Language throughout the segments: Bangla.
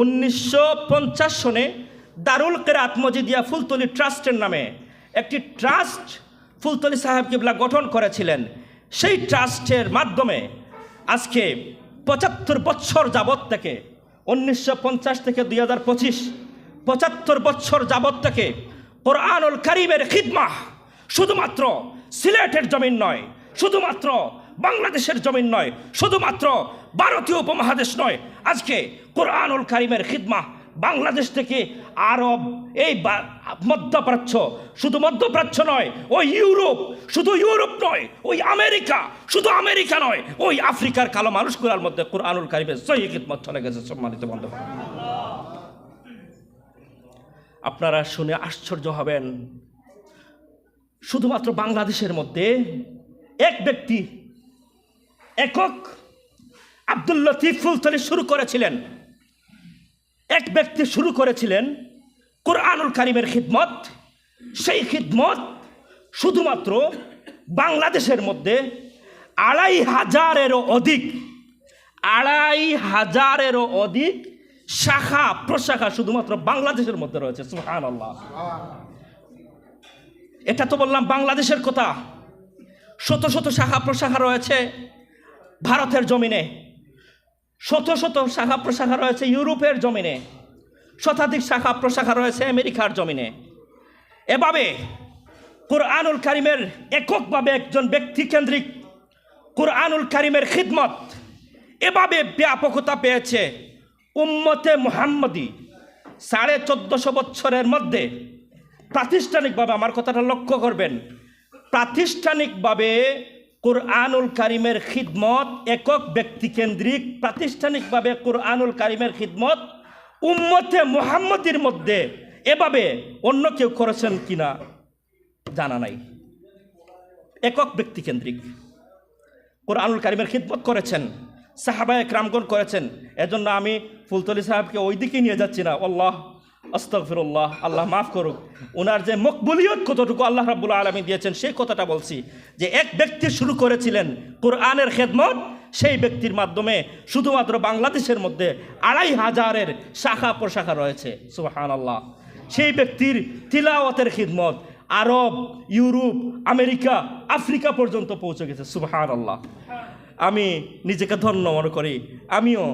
উনিশশো পঞ্চাশ সনে দারুল কেরাত মজিদিয়া ফুলতলি ট্রাস্টের নামে একটি ট্রাস্ট ফুলতলি সাহেব কিবলা গঠন করেছিলেন। সেই ট্রাস্টের মাধ্যমে আজকে পঁচাত্তর বছর যাবৎ থেকে উনিশশো পঞ্চাশ থেকে দুই হাজার পঁচিশ পঁচাত্তর বছর যাবৎ থেকে কোরআনুল করিমের খিদমাহ শুধুমাত্র সিলেটের জমিন নয়, শুধুমাত্র বাংলাদেশের জমিন নয়, শুধুমাত্র ভারতীয় উপমহাদেশ নয়। আজকে কোরআনুল কারিমের খিদমা বাংলাদেশ থেকে আরব, এই মধ্যপ্রাচ্য, শুধু মধ্যপ্রাচ্য নয়, ওই ইউরোপ, শুধু ইউরোপ নয়, ওই আমেরিকা, শুধু আমেরিকা নয়, ওই আফ্রিকার কালো মানুষগুলোর মধ্যে কোরআনুল কারিমের সহি খিদমত চলে গেছে, সম্মানিত বন্ধু আপনারা শুনে আশ্চর্য হবেন। শুধুমাত্র বাংলাদেশের মধ্যে এক ব্যক্তি একক আব্দুল লতিফ ফুলতলি শুরু করেছিলেন। এক ব্যক্তি শুরু করেছিলেন কোরআনুল কারিমের খিদমত। সেই খিদমত শুধুমাত্র বাংলাদেশের মধ্যে আড়াই হাজারেরও অধিক, আড়াই হাজারেরও অধিক শাখা, প্রশাখা শুধুমাত্র বাংলাদেশের মধ্যে রয়েছে। সুহান আল্লাহ এটা তো বললাম বাংলাদেশের কথা। শত শত শাখা, প্রশাখা রয়েছে। ভারতের জমিনে। শত শত শাখা প্রশাখা রয়েছে ইউরোপের জমিনে। শতাধিক শাখা প্রশাখা রয়েছে আমেরিকার জমিনে। এভাবে কোরআনুল কারিমের এককভাবে একজন ব্যক্তিকেন্দ্রিক কোরআনুল কারিমের খিদমত এভাবে ব্যাপকতা পেয়েছে উম্মতে মুহাম্মদি সাড়ে চোদ্দশো বছরের মধ্যে। প্রাতিষ্ঠানিকভাবে আমার কথাটা লক্ষ্য করবেন। প্রাতিষ্ঠানিকভাবে কোরআনুল কারিমের খিদমত একক ব্যক্তিকেন্দ্রিক, প্রাতিষ্ঠানিকভাবে কোরআনুল কারিমের খিদমত উম্মতে মুহাম্মদির মধ্যে এভাবে অন্য কেউ করেছেন কিনা জানা নাই। একক ব্যক্তিকেন্দ্রিক। কোরআনুল কারিমের খিদমত করেছেন, সাহাবায় ক্রামগণ করেছেন। এজন্য আমি ফুলতলি সাহেবকে ওই দিকে নিয়ে যাচ্ছি না, আল্লাহ আস্তফিরুল্লাহ আল্লাহ মাফ করুক। ওনার যে মকবুলিয়ত কতটুকু আল্লাহ রাবুল আলমী দিয়েছেন, সেই কথাটা বলছি। যে এক ব্যক্তি শুরু করেছিলেন কোরআনের খেদমত, সেই ব্যক্তির মাধ্যমে শুধুমাত্র বাংলাদেশের মধ্যে আড়াই হাজারের শাখা প্রশাখা রয়েছে। সুহান আল্লাহ সেই ব্যক্তির তিলাওয়াতের খিদমত আরব, ইউরোপ, আমেরিকা, আফ্রিকা পর্যন্ত পৌঁছে গেছে। সুবহান আল্লাহ আমি নিজেকে ধন্য মনে করি। আমিও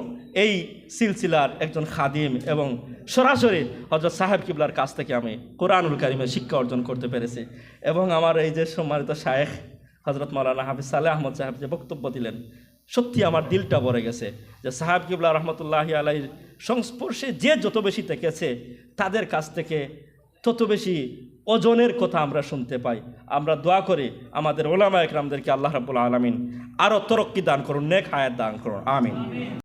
এই সিলসিলার একজন খাদিম এবং সরাসরি হজরত সাহেব কিবলার কাছ থেকে আমি কোরআনুল কারিমের শিক্ষা অর্জন করতে পেরেছি। এবং আমার এই যে সম্মানিত শায়েখ হজরত মৌলানা হাফিজ সালেহ আহমদ সাহেব যে বক্তব্য দিলেন, সত্যি আমার দিলটা ভরে গেছে যে সাহেব কিবলা রহমতুল্লাহ আলাইর সংস্পর্শে যে যত বেশি থেকেছে, তাদের কাছ থেকে তত বেশি ওজনের কথা আমরা শুনতে পাই। আমরা দোয়া করি আমাদের ওলামা একরামদেরকে আল্লাহ রাবুল আলমিন আরও তরক্কি দান করুন, নেক হায়াত দান করুন। আমিন।